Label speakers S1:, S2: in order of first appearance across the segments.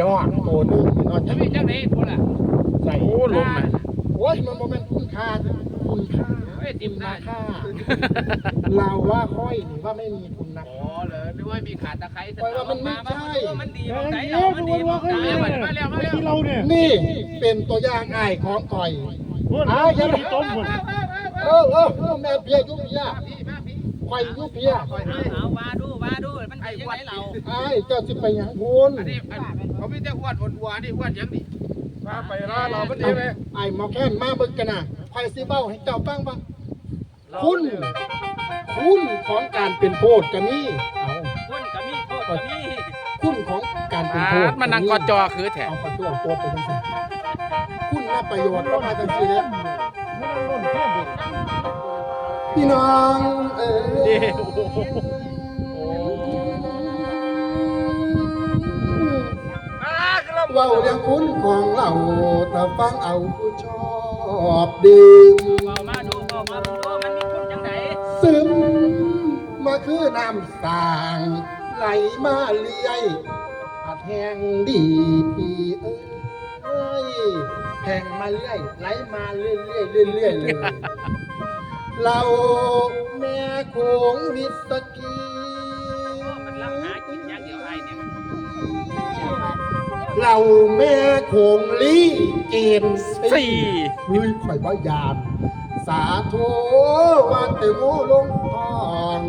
S1: ดอกตัวหนึงเนาะ
S2: จะมีจังไหนพุ่นล่ะ
S1: ใส่
S3: โอ้ลมนะ
S1: โอ้ยมันบ่แม่นคุณค่าคุณค่า
S2: เอ้ยติมหน้า
S1: ค่าเราว่าค่อยนี่ว่าไม่มีทุนนะ
S2: อ๋อเหรอนึกว่ามีขาตะไคร้
S1: ปล่อยว่ามันไม่ใช่
S2: มันดีตรงไหนเรามันดีตรงไหนมาแล้วมาแล้ว
S4: ที่เราเนี่ย
S1: นี่เป็นตัวอย่างอ้ายของก่อย
S4: พูด
S1: อ้า
S4: อ้าว
S1: อย่า
S4: ที่ต้มหมด
S1: เออเออเออแม่เพียยุเพีย
S2: พี่มาพี่
S1: ข่อยยุเพีย
S2: เอาว่าดูว่าดู มันดียังไงเรา
S1: อ้ายเจ้าสิไปหยังพูน
S2: อันนี้เขาไม่ได้อ้วนอ้วนนี่อ้วนยังนี่
S3: มาไปร้านเราไม่ดีเลย
S1: ไอ้หมอแค้นมาเบิ่งกันน่ะข่อยสิเบ้าให้เจ้าฟังบ้างคุณ คุณของการเป็นโทษกันนี่เอา
S2: คนก็มีโทษก็มี
S1: คุณของการเป็น
S3: อา
S1: โทษ
S3: ดมานั่งกอดจอคือแท้
S1: เอาขอตัวตัวไปจังซี่คุณน่าประโยชน์ก็มาจังซี่เด้อ
S4: ไม่ต้องร่นแค่เด็ก
S1: พี่น้องเอ้
S3: เเว้า
S1: เรื่องคุณของเราถ้าฟังเอาผู้ชอบดื่ม
S2: เอามาดูเอามาดูมันมีคนจังไหน
S1: ซึมมาคือน้ำสางไหลมาเลี้ยอาจแห้งดีพี่เอ้ยแห้งมาเรื่อยไหลมาเรื่อยเรื่อยเรื่อยเรื่อยเลยเราแม่โขงวิสกี
S2: มันรับหากินอย่างเดียวไอ้เนี่ย
S1: เราแม่โขงลีเกม
S3: สี่
S1: เฮ้ยข่อยบ่ยาน สาธุว่าแต่โง่ลงทอง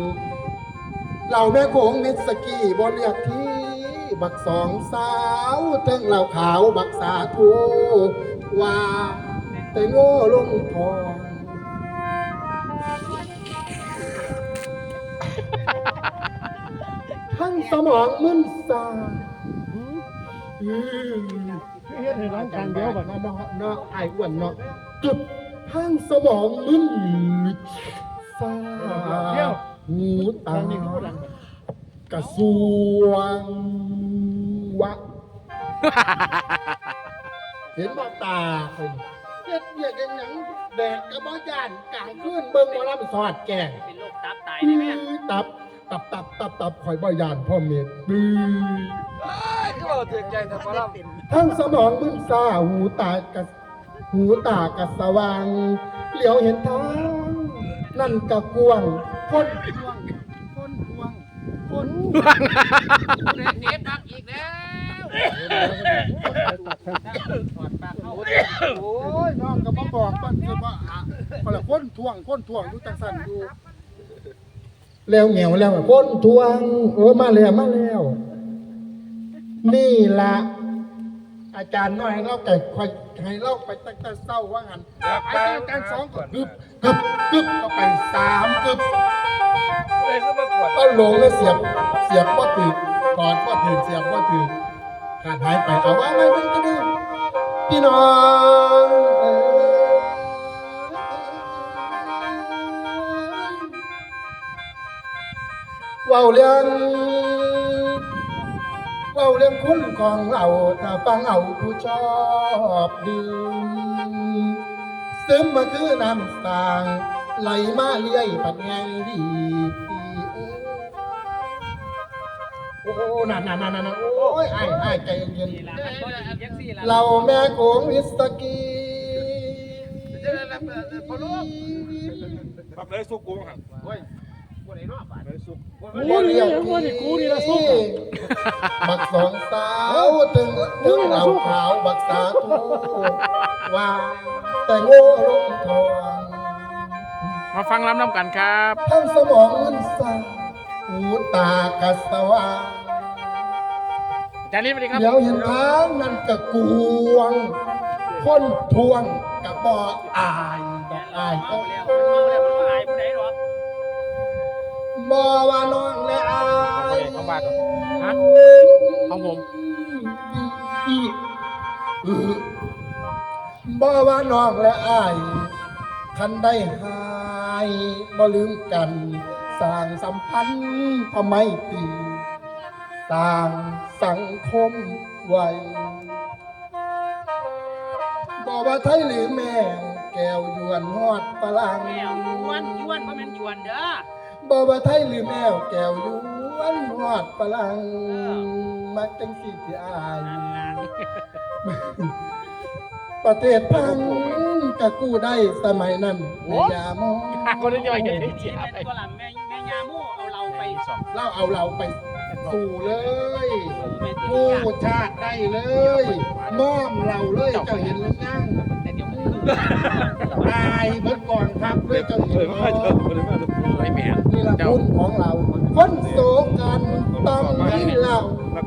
S1: เราแม่โขงวิสกี้บ่เรียกที่ บักสองสาวเทิงเหล่าขาวบักสาธุว่าแต่โง่ลงทองทั้งสมองมึนสา อืม
S4: เฮ็ดให้ร้องกางเดียวแบบ
S1: เนาะเนาะเนาะไอ้อ้วนเนาะจุดทั้งสมองมึนสา
S4: เดียว
S1: หูตา
S4: ทางนี้ก็บ่ดัง
S1: กระทรวงวะเห็นบ่ตาคนเฮ็ดเรียกอย่างหยังแดกกระบอกยานกลางคืนเบิ่งหมอลำสอดแกง
S2: เป็นโรคตับตายได้ไหม
S1: ตับตับตับตับตับข่อยบ่ยานพ่อเมียดื้อ
S3: ก็เราเตือนใจแต่พอเรา
S1: ทั้งสมองมึนซาหูตากะหูตากะสว่าง เหลียวเห็นทางนั่นกะกวงคนทวงคนทวงคน
S2: เด็กเด็กดักอีกแล้วถอดปากเข้า
S1: โอ้ยน้องก็มาบอกมันคือว่าอะคนละคนทวงคนทวงอยู่จังสันอยู่แล้วเหงียวแล้วคนทวงโอ้มาแล้วมาแล้ว นี่ละอาจารย์น้อยเราแต่คอยให้เราไปตั้งแต่เศร้าว่างันไปตั้งแต่สองก็กึบกึบกึบก็ไปสามกึบ
S3: เลยก็มากวด
S1: ก็ลงแล้วเสียบเสียบก็ถือกอดก็ถือเสียบก็ถือขาดหายไปเอาว่าไม่เป็นก็ได้พี่น้องเอ้ยเว้าเรื่องเว้าเรื่องคุณของเราถ้าฟังเอาผู้ชอบดื่มซึมมาคือน้ำสางไหลมาเลี้ยปัดแงงดีโอ้นั่นนั่นนั่นนั่นโอ้ยไอ้ไอ้ใจเย็นเราแม่โขงวิสกี
S2: พอลูก
S3: แบบเลยสุ กุมครับ
S2: โอ้ยคนไหนรอบบ้าน
S3: เลยสุก
S1: บ่เลี้ยวที่บักสองสาวถึงถึงเราขาวบักสาทูว่าแต่โง่ลงทอง
S3: มาฟังลำน้ำกันครับ
S1: ทั้งสมองมึนสาหูตากะสว่าง
S3: อาจารย์นิดสวัสดีครับ
S1: เดี๋ยวเห็นทางนั่นกะกวงคนทวงกะบ่อายบ่อาย
S2: เมาแล้วมันเมาแล้วมันอายผู้ใดหรอก
S1: บ่ว่าน้องและอาย
S3: ข้าบ้านฮะของผม
S1: บ่ว่าน้องและอายคันได้หายบ่ลืมกัน สร้างสัมพันธ์ทำไมตีสร้างสังคมไว้บอกว่าไทยหรือแมวแก้วยวนฮอดฝรั่ง
S2: แมวยวนยวนเพราะมันยวนเด้อ
S1: บอกว่าไทยหรือแมวแก้วยวนฮอดฝรั่ง
S2: เมั
S1: กจังสิที่อายประเทศพังกะกู้ได้สมัยนั้นแม่ยามอง
S3: คนที่จะเห็น
S2: นี่
S3: เสีย
S2: แม่ตัวหลังแม่แม่ยามู่เอาเราไปสอง
S1: เล่าเอาเราไปสู่เลย
S2: แม่ตี
S1: กู้
S2: ยา
S1: ชาติได้เลยมอมเราเลยเจ้าเห็นหรือยัง
S2: แต่เดี๋ยวมัน
S1: ตายเบิดก่อนครับเลยเจ้าเห็น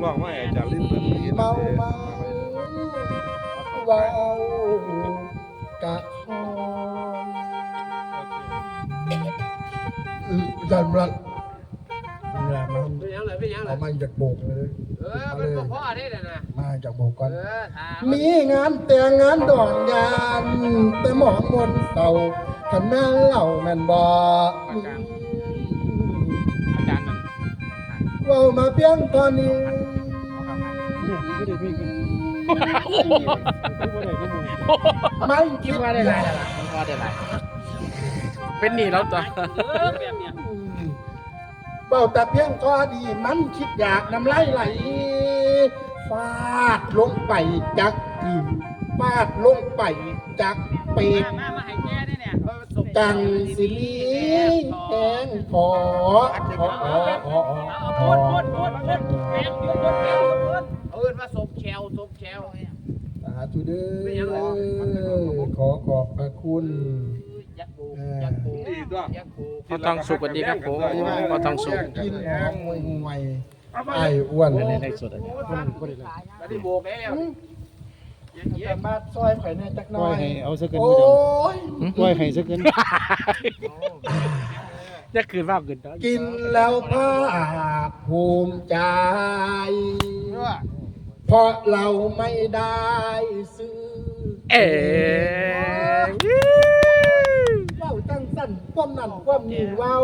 S1: ร้อง
S5: ว่าอาจารย์ลิ้นเพิ่นมี
S1: เมาเมาเว้ากะคอนจันรัตเวลามัน
S2: เป็นยังไงเป็นยังไง
S1: เอามาจากโบกเลย
S2: เออมันพ่อได้เลยนะ
S1: มาจากโบกก่อน
S2: มี
S1: งานแต่งงานดอกยานแต่หมองมนเศร้าขันแม่เหล่าแม่นบ่ เว้ามาเพียงตอนนี้
S4: ไม่ได้พี่กันไม่ได้ก็มู
S1: มัน
S3: คิดว่าได้ไรล่ะคิดว่าได้ไรเป็นหนี้แล้วตัว
S2: เออแบบเนี้ย
S1: เว้าแต่เพียงตอนนี้มันคิดอยากน้ำไหลไหลฟาดลงไปจักทีฟาดลงไปจักเป็ด
S2: มามาให้แกได้ เนี่ย
S1: จังสิลีแหงขอขอขอขอ
S2: เอา
S1: ข
S2: โพ
S1: อ
S2: ดโพดโพดโพดแมงอยู่โพดแมงอยู่โพดเอาเอิ้นว่าศพแชวศพแชว
S1: สาธุเด้อขอขอบพระคุณ
S2: ยักษ์บูยักษ์บู
S5: ดีตัว
S2: ยักษ์บู
S3: พอต้องสุกวันดีครับผมพอต้องสุก
S1: กินหอมห่วยห่วยไอ้อ้วน
S3: ในในสุดอันนี้
S4: ไม่ได้เลย
S2: มาที่โบกแล้ว
S1: สามารถซอยไข่ในจักห
S4: ป
S1: น่
S4: ล่
S1: อ
S4: อย
S1: ย
S4: ให้เอาสักเกิน
S1: โอ้
S4: ไม่
S1: ย
S4: ต้องปล่อยให้สักเกิน
S3: จะคืนว่าคืนได้
S1: กินแล้วภาคภูมิใจ เพราะเราไม่ได้ซื้อ
S3: เอ๋
S1: เว้าจังสั้นความนั่นความนี่เว้า